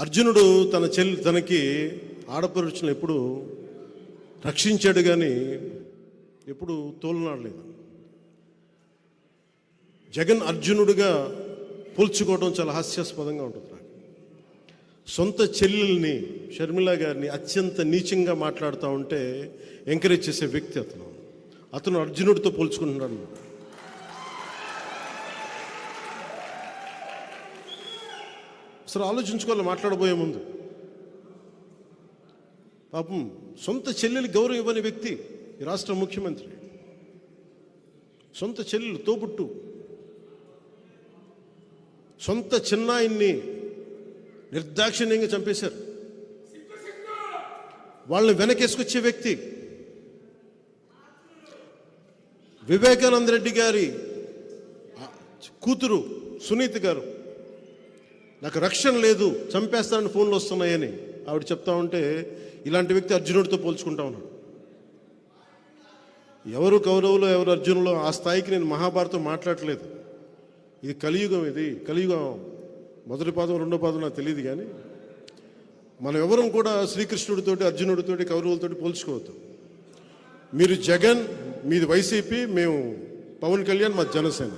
అర్జునుడు తన చెల్లి తనకి ఆడపరుచుని ఎప్పుడు రక్షించాడు కానీ ఎప్పుడు తోలునాడలేదు. జగన్ అర్జునుడిగా పోల్చుకోవడం చాలా హాస్యాస్పదంగా ఉంటుంది నాకు. సొంత చెల్లెల్ని షర్మిల గారిని అత్యంత నీచంగా మాట్లాడుతూ ఉంటే ఎంకరేజ్ చేసే వ్యక్తి అతను. అతను అర్జునుడితో పోల్చుకుంటున్నాడు. అసలు ఆలోచించుకోవాలి మాట్లాడబోయే ముందు. పాపం సొంత చెల్లెలు గౌరవం ఇవ్వని వ్యక్తి ఈ రాష్ట్ర ముఖ్యమంత్రి. సొంత చెల్లెలు తోబుట్టు. సొంత చిన్నాయిని నిర్దాక్షిణ్యంగా చంపేశారు. వాళ్ళని వెనకేసుకొచ్చే వ్యక్తి వివేకానంద రెడ్డి గారి కూతురు సునీత్ గారు. నాకు రక్షణ లేదు చంపేస్తానని ఫోన్లు వస్తున్నాయని. ఆవిడ చెప్తా ఉంటే ఇలాంటి వ్యక్తి అర్జునుడితో పోల్చుకుంటా ఉన్నాడు. ఎవరు కౌరవులు ఎవరు అర్జునులో ఆ స్థాయికి నేను మహాభారతం మాట్లాడట్లేదు ఇది కలియుగం ఇది కలియుగం మొదటి పాదం రెండో పాదం నాకు తెలియదు కానీ మనం ఎవరం కూడా శ్రీకృష్ణుడితోటి అర్జునుడితోటి కౌరవులతోటి పోల్చుకోవద్దు. మీరు జగన్ మీది వైసీపీ మేము పవన్ కళ్యాణ్ మా జనసేన.